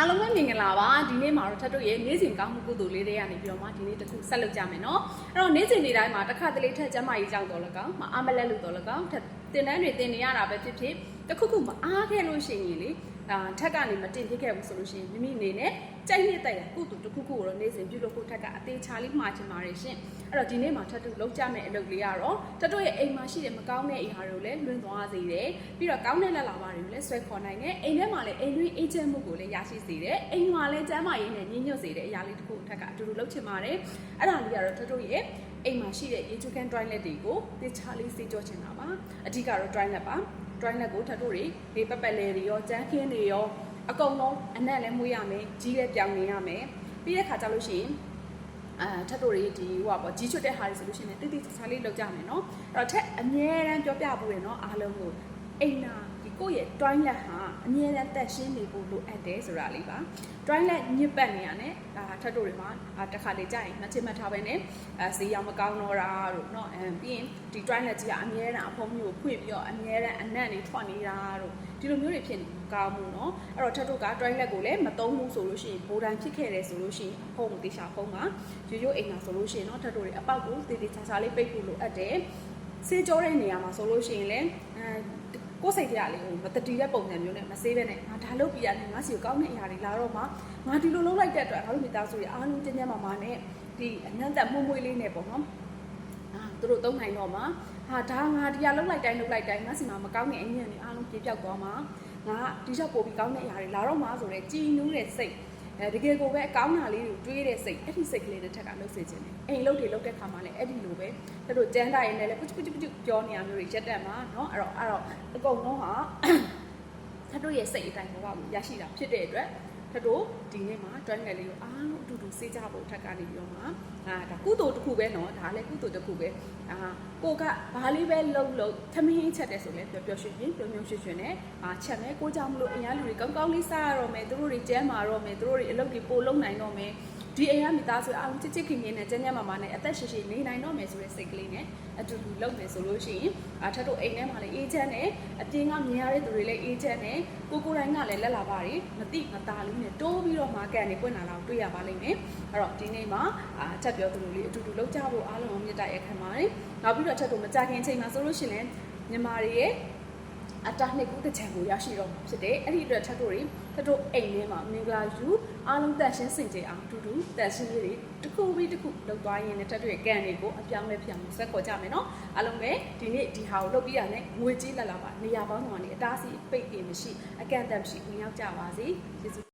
အားလုံးပဲမင်္ဂလာပါဒီနေ့မှာတော့ထပ်တို့ရဲ့နေ့စဉ်ကောင်းမှုကုသိုလ်လေးတွေကနေပြီးတော့မှဒီနေ့တစ်ခုဆက်လုပ်ကြမယ်နော်အဲ့တော့နေ့စဉ်နေ့တိုင်းမှာတစ်ခါတလေထက်ကျမကြီးကြောက်တော့လကောင်မအားမလဲလို့တော့လကောင်ထက်တင်တန်းတွေတင်နေရတာပဲဖြစ်ဖြစ်တစ်ခုခုမအားခဲ့လို့ရှိရင်လေ ဒါထက်ကနေမတင်ဖြစ်ခဲ့ဘူးဆိုလို့ရှိရင်မိမိအနေနဲ့ကြိုက်နှစ်တိုက်ရကုသိုလ်တစ်ခုခုကိုတော့နေ့စဉ်ပြုလုပ်ဖို့ထက်ကအသေးချာလေးမှာချင်ပါတယ်ရှင်အဲ့တော့ဒီနေ့မှာထပ်တို့လုပ်ကြမယ့်အလုပ်လေးကတော့ထပ်တို့ရဲ့အိမ်မှာရှိတဲ့မကောင်းတဲ့အရာတွေကိုလည်းလွှင့်သွားစေတယ်ပြီးတော့ကောင်းတဲ့လက်လာပါတွေကိုလည်းဆွဲခေါ်နိုင်တယ်အိမ်ထဲမှာလည်းအိမ်တွင်းအေးချမ်းမှုကိုလည်းရရှိစေတယ်အိမ်မှာလည်းကျန်းမာရေးနဲ့ညှဉ်းညွတ်စေတဲ့အရာလေးတစ်ခုထက်ကအတူတူလုပ်ချင်ပါတယ်အဲ့ဒါလေးကတော့ထပ်တို့ရဲ့အိမ်မှာရှိတဲ့ရေချိုးခန်း toilet တွေကိုတေချာလေးစေကြောချင်တာပါအဓိကတော့ toilet ပါ toilet ကိုထပ်တို့တွေဒီပက်ပက်လေးတွေရောကြမ်းခင်းတွေရောအကုန်လုံးအနက်လည်းမွေးရမယ်ကြီးလည်းပြောင်းနေရမယ်ပြီးတဲ့ခါကျလို့ရှိရင်အာထပ်တို့တွေဒီဟိုပါပေါ့ကြီးချွတ်တဲ့ဟာတွေဆိုလို့ရှိရင်တိတိကျကျလေးလောက်ကြမယ်နော်အဲ့တော့ထက်အမြဲတမ်းပြောပြဖို့ရနော်အားလုံးကိုအိမ်နာဒီ ကိုယ့်ရဲ့ toilet ဟာအမြဲတမ်းတက်ရှင်းနေဖို့လိုအပ်တယ်ဆိုတာလေးပါ toilet ညစ်ပတ်နေရနဲ့ဒါထပ်တို့တွေမှာအာတစ်ခါလေကြာရင်မချစ်မထားပဲနဲ့အဲဈေးရောင်မကောင်းတော့တာတို့เนาะအဲပြီးရင်ဒီ toilet ကြီးကအမြဲတမ်းအဖုံးမျိုးကိုဖွင့်ပြီးတော့အမြဲတမ်းအနံ့တွေထွက်နေတာတို့ဒီလိုမျိုးတွေဖြစ်နေကောင်းမှုเนาะအဲ့တော့ထပ်တို့က toilet ကိုလည်းမသုံးဘူးဆိုလို့ရှိရင်ဘိုးတန်ဖြစ်ခဲ့တယ်ဆိုလို့ရှိရင်အဖုံးကိုတေချာဖုံးပါရိုးရိုးအိမ်မှာဆိုလို့ရှိရင်เนาะထပ်တို့တွေအပေါက်ကိုတေတေချာချာလေးပိတ်ဖို့လိုအပ်တယ်ဆေးကြောတဲ့နေရာမှာဆိုလို့ရှိရင်လည်းအဲ ကိုယ်စိတ်တရားလေးကိုမတတိတဲ့ပုံစံမျိုးနဲ့မဆေးပဲနဲ့ငါဒါလုပ်ပြရတယ်ငါစီကိုကောင်းတဲ့အရာတွေလာတော့မှငါဒီလိုလုပ်လိုက်တဲ့အတွက်ငါတို့မိသားစုတွေအားလုံးကျဉ်းကျဉ်းမာမာနဲ့ဒီအနံ့သက်မှုန့်မွေးလေးနဲ့ပေါ့နော်အာသူတို့သုံးနိုင်တော့မှဟာဒါငါဒီရလုပ်လိုက်တိုင်းလုပ်လိုက်တိုင်းငါစီမှာမကောင်းတဲ့အညံ့တွေအားလုံးပြေပြောက်သွားမှာငါဒီချက်ပို့ပြီးကောင်းတဲ့အရာတွေလာတော့မှဆိုတော့ကြည်နူးတဲ့စိတ် အဲတကယ်ကိုပဲအကောင်းတာလေးတွေတွေးတဲ့စိတ်အဲ့ဒီစိတ်ကလေးတစ်ထက်ကလှုပ်စေခြင်းတယ်အိမ်လှုပ်တွေလှုပ်တဲ့ခါမှာလည်းအဲ့ဒီလိုပဲသူတို့ကျန်းတာရင်လည်းပုချပုချပုချပြောနေရမျိုးတွေရက်တက်မှာเนาะအဲ့တော့အဲ့တော့အကုန်လုံးဟာ ထပ်တို့ရဲ့စိတ်အတိုင်းဘောကရရှိတာဖြစ်တဲ့အတွက် ထပ်တို့ဒီနေ့မှာ join နယ်လေးကိုအားလုံးအတူတူစေးကြဖို့ထပ်ကနေပြီးတော့မှအာဒါကုသိုလ်တစ်ခုပဲနော်ဒါလည်းကုသိုလ်တစ်ခုပဲအာကိုကဘာလေးပဲလှုပ်လှုပ်သမင်းချက်တယ်ဆိုလဲပျော်ပျော်ရွှင်ရွှင်ပျော်ပျော်ရွှင်ရွှင်နဲ့အာချက်မယ်ကိုကြောင့်မလို့အရင်လူတွေကောင်းကောင်းလေးစားရတော့မယ်သူတို့တွေကျဲမာတော့မယ်သူတို့တွေအလုပ်တွေပို့လုပ်နိုင်တော့မယ် ဒီအိမ်ကမိသားစုအားလုံးချစ်ချစ်ခင်ခင်နဲ့ကျန်းကျန်းမာမာနဲ့အသက်ရှည်ရှည်နေနိုင်တော့မယ်ဆိုတဲ့စိတ်ကလေးနဲ့အတူတူလုပ်မယ်ဆိုလို့ရှိရင်အာထပ်တို့အိမ်ထဲမှာလည်းအေးချမ်းနဲ့အပြင်ကမြင်ရတဲ့သူတွေလည်းအေးချမ်းနဲ့ကိုကိုတိုင်းကလည်းလက်လာပါတွေမတိမသားလေးနဲ့တိုးပြီးတော့မှကန်နေပွင့်လာတာကိုတွေ့ရပါလိမ့်မယ်အဲ့တော့ဒီနေ့မှာအာချက်ပြောသူတို့လေးအတူတူလုပ်ကြဖို့အားလုံးမြတ်တိုက်ရခံပါတယ်နောက်ပြီးတော့ထပ်တို့မကြခင်အချိန်မှာဆိုလို့ရှိရင်မြန်မာတွေရဲ့ အတားနှစ်ခုတစ်ချံကိုရရှိတော့မှာဖြစ်တယ်အဲ့ဒီအတွက်ထပ်တို့တွေထပ်တို့အိမ်ထဲမှာမင်္ဂလာယူအားလုံးတက်ရှင်းစင်ကြယ်အောင်တူတူတက်ရှင်းလေးတွေတစ်ခုပြီးတစ်ခုလုပ်သွားရင်လည်းထပ်တို့ရဲ့ကန်တွေကိုအပြောင်းလဲပြောင်းဆက်ခေါ်ကြမယ်နော်အားလုံးပဲဒီနေ့ဒီဟာကိုလုပ်ပြီးရတဲ့ငွေကြီးလက်လာပါနေရာပေါင်းစုံကနေအတားစီပိတ်ပင်မရှိအကန့်အသတ်မရှိဝင်ရောက်ကြပါစေကျေးဇူး